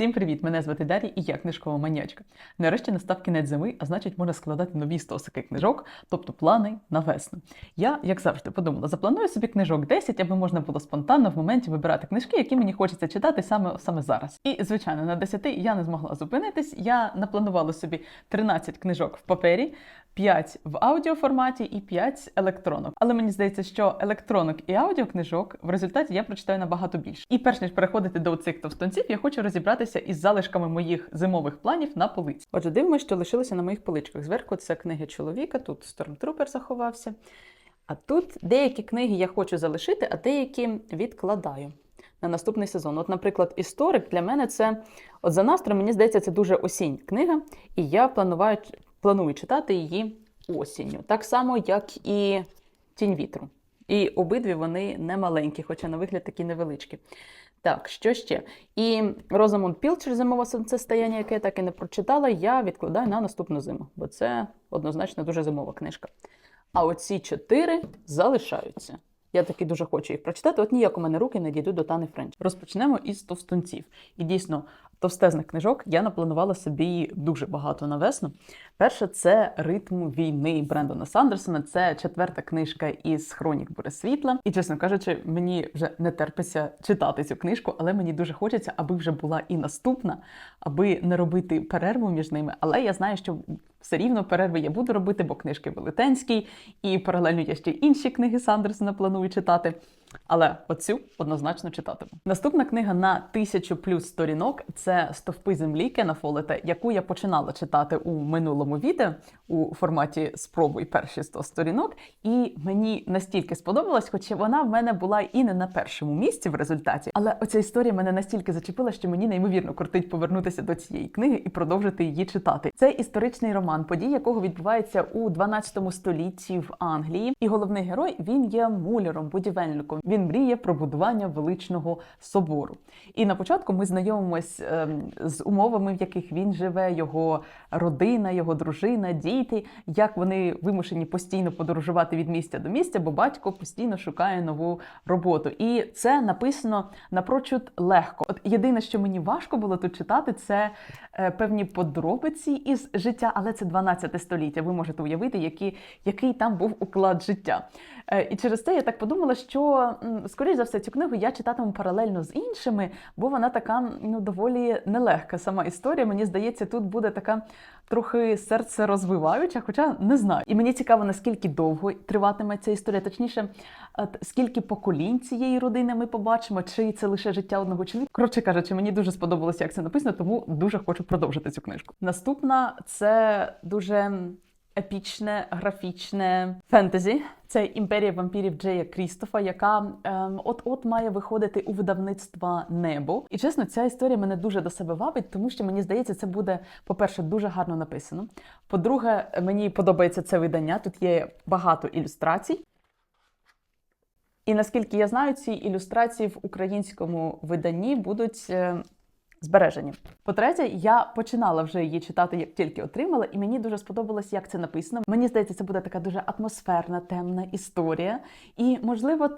Всім привіт! Мене звати Дар'я і я книжкова маньячка. Нарешті настав кінець зими, а значить можна складати нові стосики книжок, тобто плани на весну. Я, як завжди, подумала, запланую собі книжок 10, аби можна було спонтанно в моменті вибирати книжки, які мені хочеться читати саме, саме зараз. І, звичайно, на 10 я не змогла зупинитись. Я напланувала собі 13 книжок в папері. 5 в аудіоформаті і 5 електронок. Але мені здається, що електронок і аудіокнижок в результаті я прочитаю набагато більше. І перш ніж переходити до цих товстонців, я хочу розібратися із залишками моїх зимових планів на полиці. Отже, дивимося, що лишилося на моїх поличках. Зверху це книги чоловіка, тут Стормтрупер заховався. А тут деякі книги я хочу залишити, а деякі відкладаю. На наступний сезон. От, наприклад, історик для мене це от за настроєм, мені здається, це дуже осінь книга, і я планую планую читати її осінню. Так само, як і Тінь вітру. І обидві вони не маленькі, хоча на вигляд такі невеличкі. Так, що ще? І Розамунд Пілчер зимове сонцестояння, яке я так і не прочитала, я відкладаю на наступну зиму, бо це однозначно дуже зимова книжка. А оці чотири залишаються. Я таки дуже хочу їх прочитати. От ніяк у мене руки не дійдуть до Тани Френч. Розпочнемо із товстунців. І дійсно, товстезних книжок я напланувала собі дуже багато на весну. Перше це ритм війни Брендона Сандерсона. Це четверта книжка із Хронік Бури Світла. І, чесно кажучи, мені вже не терпиться читати цю книжку, але мені дуже хочеться, аби вже була і наступна, аби не робити перерву між ними. Але я знаю, що все рівно перерви я буду робити, бо книжки велетенські, і паралельно я ще інші книги Сандерсона планую читати. Але оцю однозначно читатиму. Наступна книга на тисячу плюс сторінок це Стовпи землі Кена Фолета, яку я починала читати у минулому відео у форматі спробуй перші 100 сторінок. І мені настільки сподобалась, хоча вона в мене була і не на першому місці в результаті. Але оця історія мене настільки зачепила, що мені неймовірно кортить повернутися до цієї книги і продовжити її читати. Це історичний роман, події якого відбуваються у 12 столітті в Англії. І головний герой він є муляром, будівельником. Він мріє про будування величного собору. І на початку ми знайомимось ем, з умовами, в яких він живе, його родина, його дружина, діти, як вони вимушені постійно подорожувати від місця до місця, бо батько постійно шукає нову роботу. І це написано напрочуд легко. От єдине, що мені важко було тут читати, це е, певні подробиці із життя, але це 12 століття. Ви можете уявити, які, який там був уклад життя. Е, і через це я так подумала, що скоріш за все цю книгу я читатиму паралельно з іншими, бо вона така ну доволі нелегка. Сама історія. Мені здається, тут буде така трохи серце розвиваюча, хоча не знаю. І мені цікаво, наскільки довго триватиме ця історія, точніше, скільки поколінь цієї родини ми побачимо, чи це лише життя одного чоловіка. Коротше кажучи, мені дуже сподобалося, як це написано, тому дуже хочу продовжити цю книжку. Наступна це дуже епічне графічне фентезі. Це імперія вампірів Джея Крістофа, яка ем, от-от має виходити у видавництва небо. І чесно, ця історія мене дуже до себе вабить, тому що мені здається, це буде, по-перше, дуже гарно написано. По-друге, мені подобається це видання. Тут є багато ілюстрацій. І наскільки я знаю, ці ілюстрації в українському виданні будуть. Збережені. По-третє, я починала вже її читати, як тільки отримала, і мені дуже сподобалось, як це написано. Мені здається, це буде така дуже атмосферна, темна історія. І, можливо,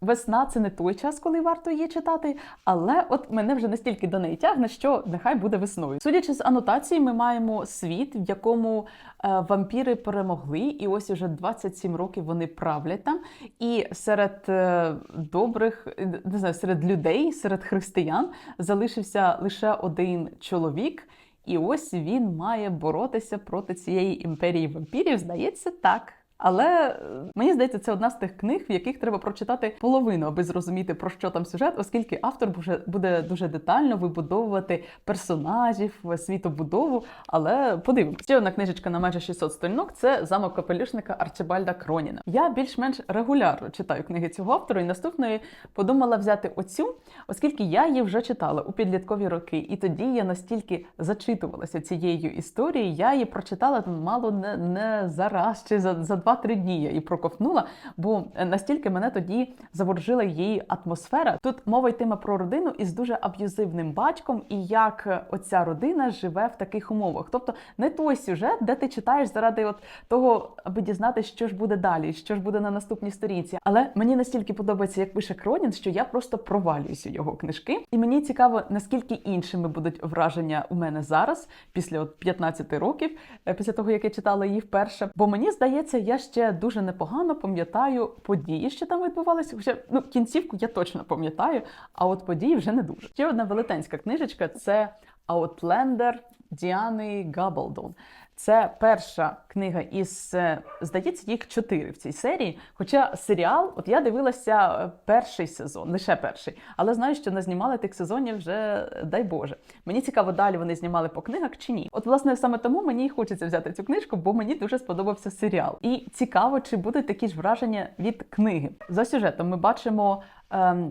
Весна це не той час, коли варто її читати, але от мене вже настільки до неї тягне, що нехай буде весною. Судячи з анотації, ми маємо світ, в якому е, вампіри перемогли, і ось уже 27 років вони правлять там. І серед е, добрих, не знаю, серед людей, серед християн залишився лише один чоловік. І ось він має боротися проти цієї імперії вампірів. Здається, так. Але е, мені здається, це одна з тих книг, в яких треба прочитати половину, аби зрозуміти про що там сюжет, оскільки автор буде дуже детально вибудовувати персонажів, світобудову. Але подивимось. Ще одна книжечка на майже 600 сторінок це замок капелюшника Арчибальда Кроніна. Я більш-менш регулярно читаю книги цього автора, і наступної подумала взяти оцю, оскільки я її вже читала у підліткові роки, і тоді я настільки зачитувалася цією історією. Я її прочитала мало не, не за раз чи за, за 2-3 дні я її проковтнула, бо е, настільки мене тоді заворожила її атмосфера. Тут мова йтиме про родину із дуже аб'юзивним батьком, і як е, оця родина живе в таких умовах. Тобто не той сюжет, де ти читаєш заради от того, аби дізнатися, що ж буде далі, що ж буде на наступній сторінці. Але мені настільки подобається, як пише Кронін, що я просто провалююся його книжки. І мені цікаво, наскільки іншими будуть враження у мене зараз, після от 15 років, е, після того як я читала її вперше. Бо мені здається, я ще дуже непогано пам'ятаю події, що там відбувалися. Хоча ну кінцівку я точно пам'ятаю, а от події вже не дуже. Ще одна велетенська книжечка це Outlander Діани Габалдон. Це перша книга із, е, здається, їх чотири в цій серії. Хоча серіал, от я дивилася е, перший сезон, лише перший, але знаю, що не знімали тих сезонів вже, е, дай Боже. Мені цікаво, далі вони знімали по книгах чи ні. От, власне, саме тому мені і хочеться взяти цю книжку, бо мені дуже сподобався серіал. І цікаво, чи будуть такі ж враження від книги. За сюжетом ми бачимо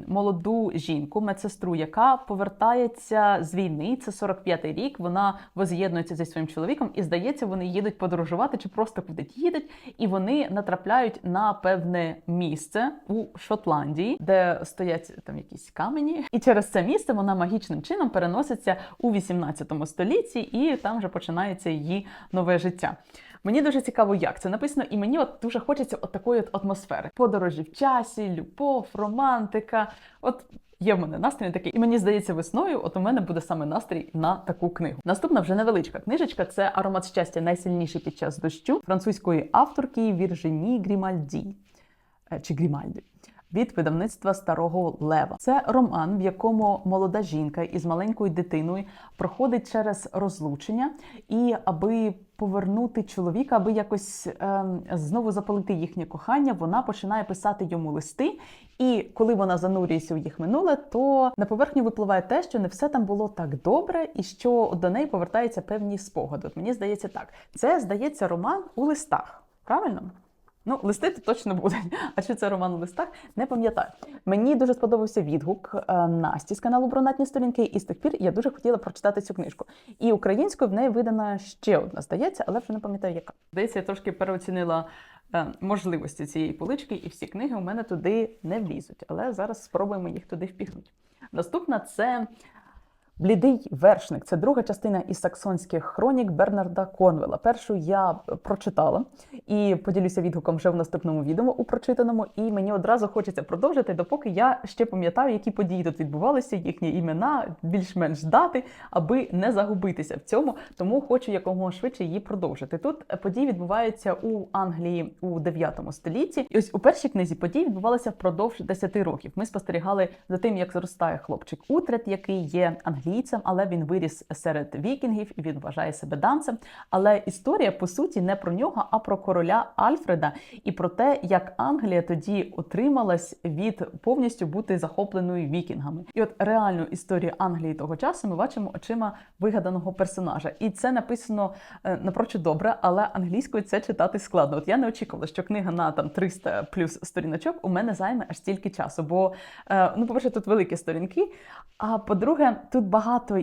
молоду жінку, медсестру, яка повертається з війни. Це 45-й рік. Вона воз'єднується зі своїм чоловіком, і здається, вони їдуть подорожувати чи просто кудись їдуть, і вони натрапляють на певне місце у Шотландії, де стоять там якісь камені. І через це місце вона магічним чином переноситься у 18 столітті, і там вже починається її нове життя. Мені дуже цікаво, як це написано, і мені от дуже хочеться от такої от атмосфери. Подорожі в часі, любов, романтика. От є в мене настрій такий, і мені здається, весною, от у мене буде саме настрій на таку книгу. Наступна вже невеличка книжечка. Це аромат щастя найсильніший під час дощу французької авторки Віржині Грімальді Е, чи Грімальді. Від видавництва старого лева це роман, в якому молода жінка із маленькою дитиною проходить через розлучення, і аби повернути чоловіка, аби якось ем, знову запалити їхнє кохання, вона починає писати йому листи. І коли вона занурюється у їх минуле, то на поверхню випливає те, що не все там було так добре, і що до неї повертаються певні спогади. От мені здається, так це здається роман у листах. Правильно? Ну, листи точно будуть. А чи це роман у листах? Не пам'ятаю. Мені дуже сподобався відгук е, Насті з каналу Бронатні сторінки, і з тих пір я дуже хотіла прочитати цю книжку. І українською в неї видана ще одна, здається, але вже не пам'ятаю, яка. Здається, я трошки переоцінила е, можливості цієї полички, і всі книги у мене туди не влізуть. Але зараз спробуємо їх туди впіхнути. Наступна це. Блідий вершник це друга частина із саксонських хронік Бернарда Конвела. Першу я прочитала і поділюся відгуком вже в наступному відео у прочитаному. І мені одразу хочеться продовжити, допоки я ще пам'ятаю, які події тут відбувалися, їхні імена, більш-менш дати, аби не загубитися в цьому. Тому хочу якомога швидше її продовжити. Тут події відбуваються у Англії у 9 столітті. І ось у першій книзі події відбувалися впродовж 10 років. Ми спостерігали за тим, як зростає хлопчик Утрет, який є англійцем, але він виріс серед вікінгів і він вважає себе данцем. Але історія по суті не про нього, а про короля Альфреда і про те, як Англія тоді отрималась від повністю бути захопленою вікінгами. І от реальну історію Англії того часу ми бачимо очима вигаданого персонажа. І це написано е, напрочуд добре, але англійською це читати складно. От я не очікувала, що книга на там 300 плюс сторіночок у мене займе аж стільки часу. Бо, е, ну, по-перше, тут великі сторінки. А по-друге, тут багато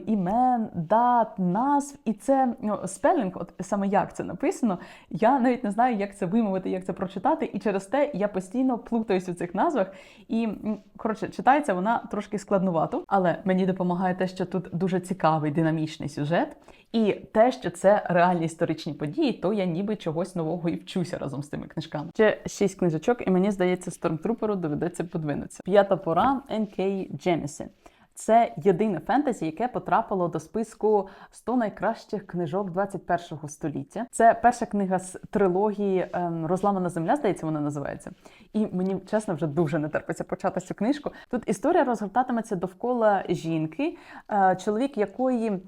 імен, дат, назв, і це ну, спелінг, от саме як це написано. Я навіть не знаю, як це вимовити, як це прочитати, і через те я постійно плутаюсь у цих назвах. І коротше, читається вона трошки складнувато, але мені допомагає те, що тут дуже цікавий динамічний сюжет, і те, що це реальні історичні події, то я ніби чогось нового і вчуся разом з тими книжками. Ще шість книжечок, і мені здається, стормтруперу доведеться подвинутися. П'ята пора Н.К. Джемісі. Це єдине фентезі, яке потрапило до списку 100 найкращих книжок 21 століття. Це перша книга з трилогії ем, Розламана земля, здається, вона називається. І мені чесно вже дуже не терпиться почати цю книжку. Тут історія розгортатиметься довкола жінки, е, чоловік якої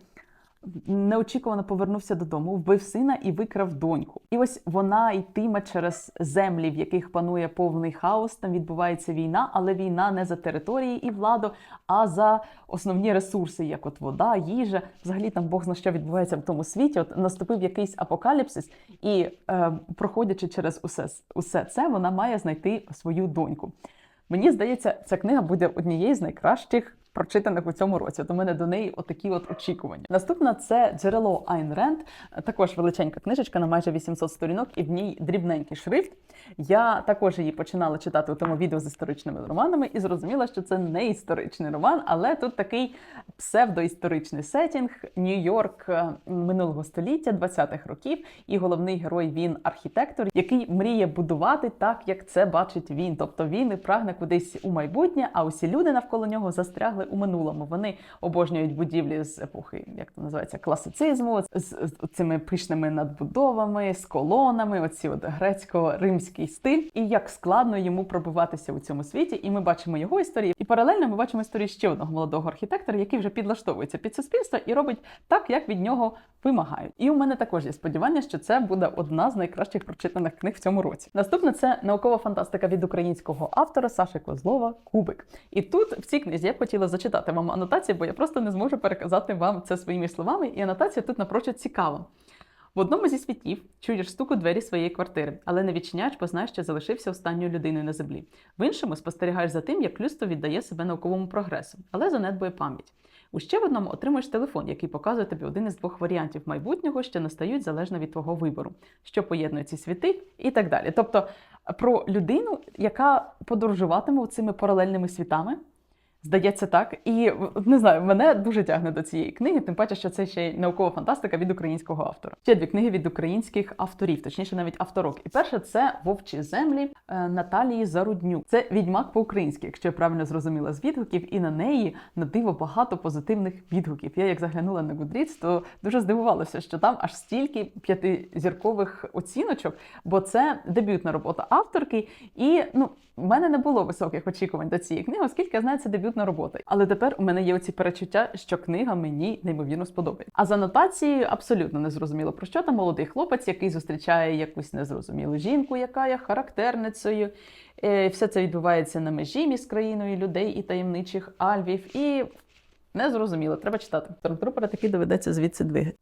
неочікувано повернувся додому, вбив сина і викрав доньку. І ось вона йтиме через землі, в яких панує повний хаос. Там відбувається війна, але війна не за території і владу, а за основні ресурси, як от вода, їжа. Взагалі там Бог зна що відбувається в тому світі. От наступив якийсь апокаліпсис, і е, проходячи через усе, усе це, вона має знайти свою доньку. Мені здається, ця книга буде однією з найкращих прочитаних у цьому році. От у мене до неї отакі от очікування. Наступна це джерело Айн Ренд, також величенька книжечка на майже 800 сторінок, і в ній дрібненький шрифт. Я також її починала читати у тому відео з історичними романами і зрозуміла, що це не історичний роман, але тут такий псевдоісторичний сетінг Нью-Йорк е, минулого століття, 20-х років. І головний герой він архітектор, який мріє будувати так, як це бачить він. Тобто він прагне кудись у майбутнє, а усі люди навколо нього застрягли у минулому. Вони обожнюють будівлі з епохи, як то називається, класицизму, з, з, цими пишними надбудовами, з колонами, оці от грецько-римський стиль, і як складно йому пробиватися у цьому світі. І ми бачимо його історії. І паралельно ми бачимо історію ще одного молодого архітектора, який вже підлаштовується під суспільство і робить так, як від нього вимагають. І у мене також є сподівання, що це буде одна з найкращих прочитаних книг в цьому році. Наступне це наукова фантастика від українського автора Саши Козлова Кубик. І тут в цій книзі я б хотіла зачитати вам анотацію, бо я просто не зможу переказати вам це своїми словами. І анотація тут напрочуд цікава. В одному зі світів чуєш стук у двері своєї квартири, але не відчиняєш, бо знаєш, що залишився останньою людиною на землі. В іншому спостерігаєш за тим, як людство віддає себе науковому прогресу, але занедбує пам'ять. У ще в одному отримуєш телефон, який показує тобі один із двох варіантів майбутнього, що настають залежно від твого вибору, що поєднує ці світи і так далі. Тобто про людину, яка подорожуватиме цими паралельними світами. Здається, так. І не знаю, мене дуже тягне до цієї книги, тим паче, що це ще й наукова фантастика від українського автора. Ще дві книги від українських авторів, точніше, навіть авторок. І перша це Вовчі землі е, Наталії Заруднюк. Це відьмак по-українськи, якщо я правильно зрозуміла з відгуків, і на неї на диво багато позитивних відгуків. Я як заглянула на Goodreads, то дуже здивувалася, що там аж стільки п'ятизіркових оціночок, бо це дебютна робота авторки. І ну, в мене не було високих очікувань до цієї книги, оскільки я знаю, це дебютна робота. Але тепер у мене є оці перечуття, що книга мені неймовірно сподобається. А з анотацією абсолютно не зрозуміло про що там молодий хлопець, який зустрічає якусь незрозумілу жінку, яка є характерницею. Е, Все це відбувається на межі між країною людей і таємничих альвів. І не зрозуміло, треба читати. Трупера таки доведеться звідси двигати.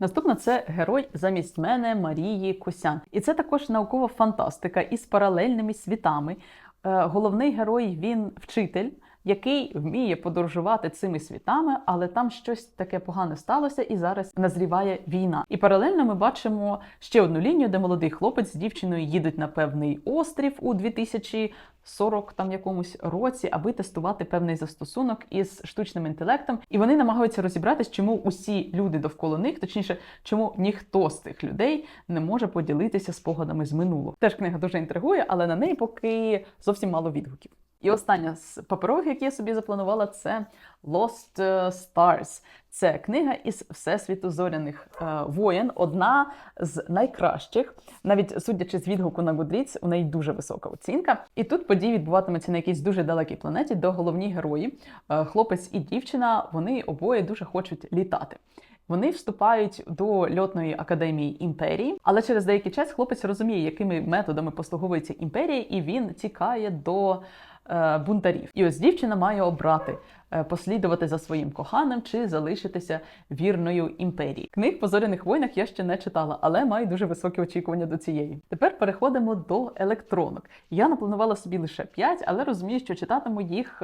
Наступна це герой замість мене Марії Косян. І це також наукова фантастика із паралельними світами. Е, Головний герой він вчитель. Який вміє подорожувати цими світами, але там щось таке погане сталося, і зараз назріває війна. І паралельно ми бачимо ще одну лінію, де молодий хлопець з дівчиною їдуть на певний острів у 2040 там якомусь році, аби тестувати певний застосунок із штучним інтелектом. І вони намагаються розібратись, чому усі люди довкола них, точніше, чому ніхто з тих людей не може поділитися спогадами з минулого. Теж книга дуже інтригує, але на неї поки зовсім мало відгуків. І остання з паперових, які я собі запланувала, це Lost Stars. Це книга із Всесвіту зоряних е, воєн. Одна з найкращих, навіть судячи з відгуку на Goodreads, у неї дуже висока оцінка. І тут події відбуватимуться на якійсь дуже далекій планеті, де головні герої, е, хлопець і дівчина, вони обоє дуже хочуть літати. Вони вступають до льотної академії імперії, але через деякий час хлопець розуміє, якими методами послуговується імперія, і він тікає до е, бунтарів. І ось дівчина має обрати е, послідувати за своїм коханим чи залишитися вірною імперії. Книг по зоряних войнах я ще не читала, але маю дуже високі очікування до цієї. Тепер переходимо до електронок. Я напланувала собі лише 5, але розумію, що читатиму їх.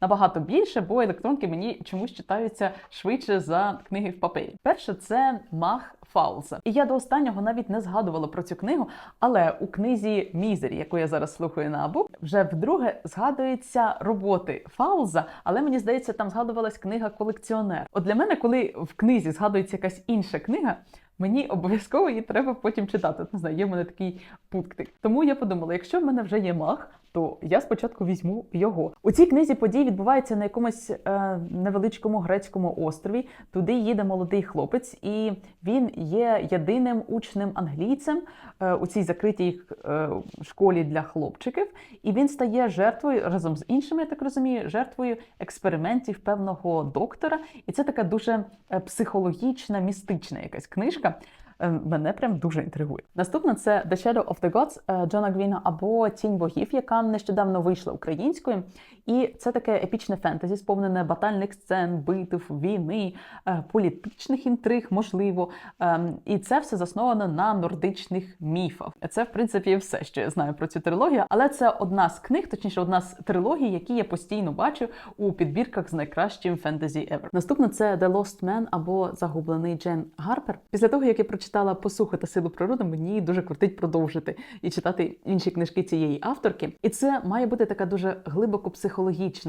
Набагато більше, бо електронки мені чомусь читаються швидше за книги в папері. Перше це Мах Фаулса. І я до останнього навіть не згадувала про цю книгу, але у книзі Мізері, яку я зараз слухаю на Абук, вже вдруге згадуються роботи Фаулза, але мені здається, там згадувалась книга Колекціонер. От для мене, коли в книзі згадується якась інша книга. Мені обов'язково її треба потім читати. Не знаю, є в мене такий пунктик. Тому я подумала, якщо в мене вже є мах, то я спочатку візьму його. У цій книзі події відбуваються на якомусь е, невеличкому грецькому острові. Туди їде молодий хлопець, і він є єдиним учнем англійцем е, у цій закритій е, школі для хлопчиків. І він стає жертвою разом з іншими, я так розумію, жертвою експериментів певного доктора. І це така дуже е, психологічна, містична якась книжка. Е, мене прям дуже інтригує. Наступна це The Shadow of the Gods е, Джона Гвіна або Тінь богів, яка нещодавно вийшла українською. І це таке епічне фентезі, сповнене батальних сцен, битв, війни, е, політичних інтриг, можливо. Ем, І це все засновано на нордичних міфах. Це, в принципі, все, що я знаю про цю трилогію. Але це одна з книг, точніше, одна з трилогій, які я постійно бачу у підбірках з найкращим фентезі ever. Наступне це The Lost Man або Загублений Джен Гарпер. Після того, як я прочитала посухи та силу природи, мені дуже крутить продовжити і читати інші книжки цієї авторки. І це має бути така дуже глибоко психологічна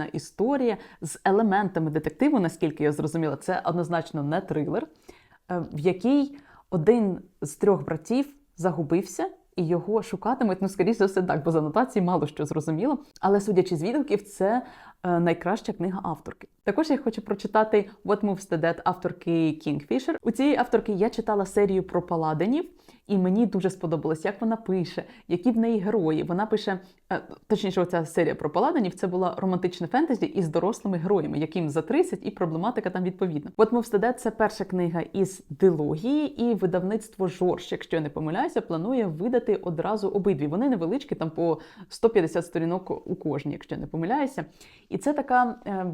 історія з елементами детективу, наскільки я зрозуміла, це однозначно не трилер, е, в якій один з трьох братів загубився. І його шукатимуть, ну скоріш за все так, бо з анотації мало що зрозуміло. Але судячи з відгуків, це е, найкраща книга авторки. Також я хочу прочитати What Moves the Dead авторки Kingfisher. У цієї авторки я читала серію про паладинів, і мені дуже сподобалось, як вона пише, які в неї герої. Вона пише, е, точніше, оця серія про паладинів це була романтичне фентезі із дорослими героями, яким за 30, і проблематика там відповідна. What Moves the Dead – це перша книга із дилогії, і видавництво Жорж, якщо я не помиляюся, планує видати одразу обидві. Вони невеличкі, там по 150 сторінок у кожній, якщо я не помиляюся. І це така е,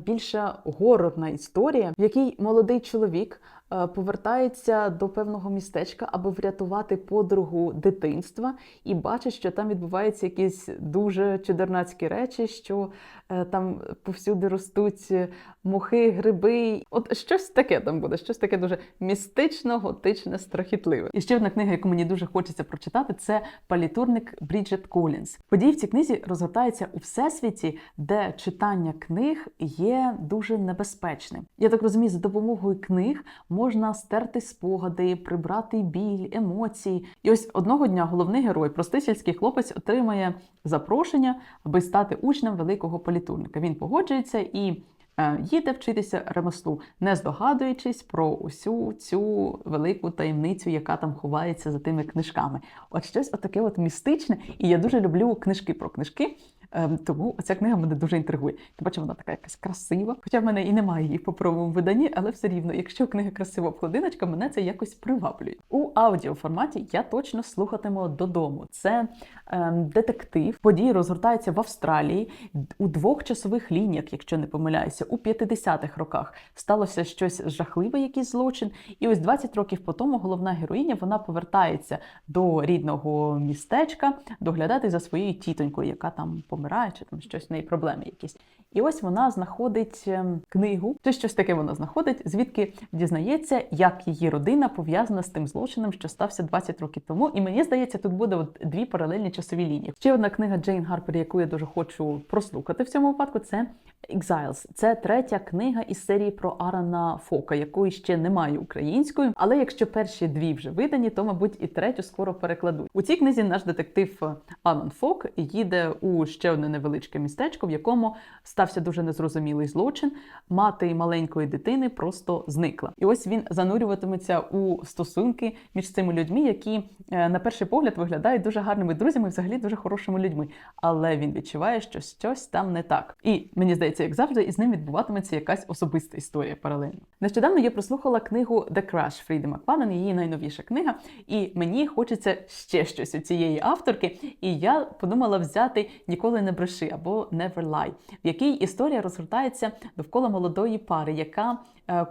горорна історія, в якій молодий чоловік повертається до певного містечка, аби врятувати подругу дитинства, і бачить, що там відбуваються якісь дуже чудернацькі речі, що е, там повсюди ростуть е, мухи, гриби. От щось таке там буде, щось таке дуже містично, готичне, страхітливе. І ще одна книга, яку мені дуже хочеться прочитати, це палітурник Бріджет Колінс. Події в цій книзі розгортаються у всесвіті, де читання книг є дуже небезпечним. Я так розумію, за допомогою книг можна стерти спогади, прибрати біль, емоції. І ось одного дня головний герой, простий сільський хлопець, отримає запрошення, аби стати учнем великого політурника. Він погоджується і. е, Їде вчитися ремеслу, не здогадуючись про усю цю велику таємницю, яка там ховається за тими книжками. От щось отаке от містичне, і я дуже люблю книжки про книжки. Ем, Тому ця книга мене дуже інтригує. Тим паче вона така якась красива. Хоча в мене і немає її в паперовому виданні, але все рівно, якщо книга красива обкладиночка, мене це якось приваблює. У аудіоформаті я точно слухатиму додому. Це ем, детектив. Події розгортаються в Австралії у двох часових лініях, якщо не помиляюся, у 50-х роках сталося щось жахливе, якийсь злочин. І ось 20 років по тому головна героїня вона повертається до рідного містечка доглядати за своєю тітонькою, яка там помирає, чи там щось в неї проблеми якісь. І ось вона знаходить ем, книгу, чи щось таке вона знаходить, звідки дізнається, як її родина пов'язана з тим злочином, що стався 20 років тому. І мені здається, тут буде от дві паралельні часові лінії. Ще одна книга Джейн Гарпер, яку я дуже хочу прослухати в цьому випадку, це Exiles. Це третя книга із серії про Арана Фока, якої ще немає українською. Але якщо перші дві вже видані, то мабуть і третю скоро перекладуть. У цій книзі наш детектив е, Алан Фок їде у ще одне невеличке містечко, в якому стався дуже незрозумілий злочин. Мати маленької дитини просто зникла. І ось він занурюватиметься у стосунки між цими людьми, які е, на перший погляд виглядають дуже гарними друзями, взагалі дуже хорошими людьми. Але він відчуває, що щось там не так. І мені здається, як завжди, із ним відбуватиметься якась особиста історія паралельно. Нещодавно я прослухала книгу The Crash Фріди Макфаден, її найновіша книга, і мені хочеться ще щось у цієї авторки. І я подумала взяти Ніколи не бреши або Never Lie, в якій історія розгортається довкола молодої пари, яка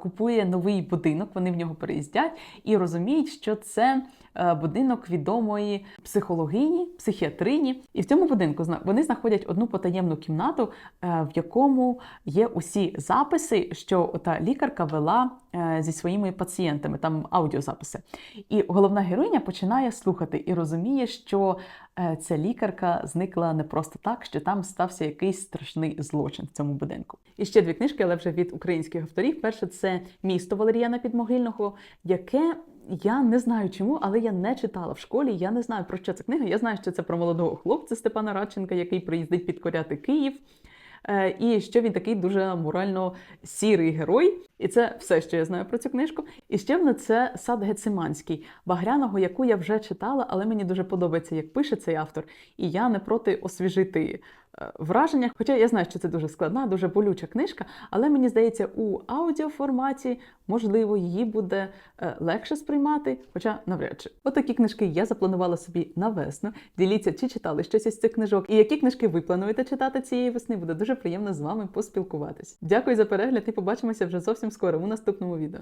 купує новий будинок. Вони в нього переїздять і розуміють, що це е, будинок відомої психологині, психіатрині. І в цьому будинку вони знаходять одну потаємну кімнату, е, в якому є усі записи, що та лікарка вела е, зі своїми пацієнтами, там аудіозаписи. І головна героїня починає слухати і розуміє, що е, ця лікарка зникла не просто так, що там стався якийсь страшний злочин в цьому будинку. І ще дві книжки, але вже від українських авторів. Перше це місто Валеріана Підмогильного, яке. Я не знаю чому, але я не читала в школі. Я не знаю про що ця книга. Я знаю, що це про молодого хлопця Степана Радченка, який приїздить підкоряти Київ. Е, І що він такий дуже морально сірий герой. І це все, що я знаю про цю книжку. І ще одне це сад Гециманський, Багряного, яку я вже читала, але мені дуже подобається, як пише цей автор. І я не проти освіжити враженнях. Хоча я знаю, що це дуже складна, дуже болюча книжка, але мені здається, у аудіоформаті можливо її буде е, легше сприймати, хоча навряд чи. Отакі книжки я запланувала собі на весну. Діліться, чи читали щось із цих книжок, і які книжки ви плануєте читати цієї весни. Буде дуже приємно з вами поспілкуватись. Дякую за перегляд і побачимося вже зовсім скоро у наступному відео.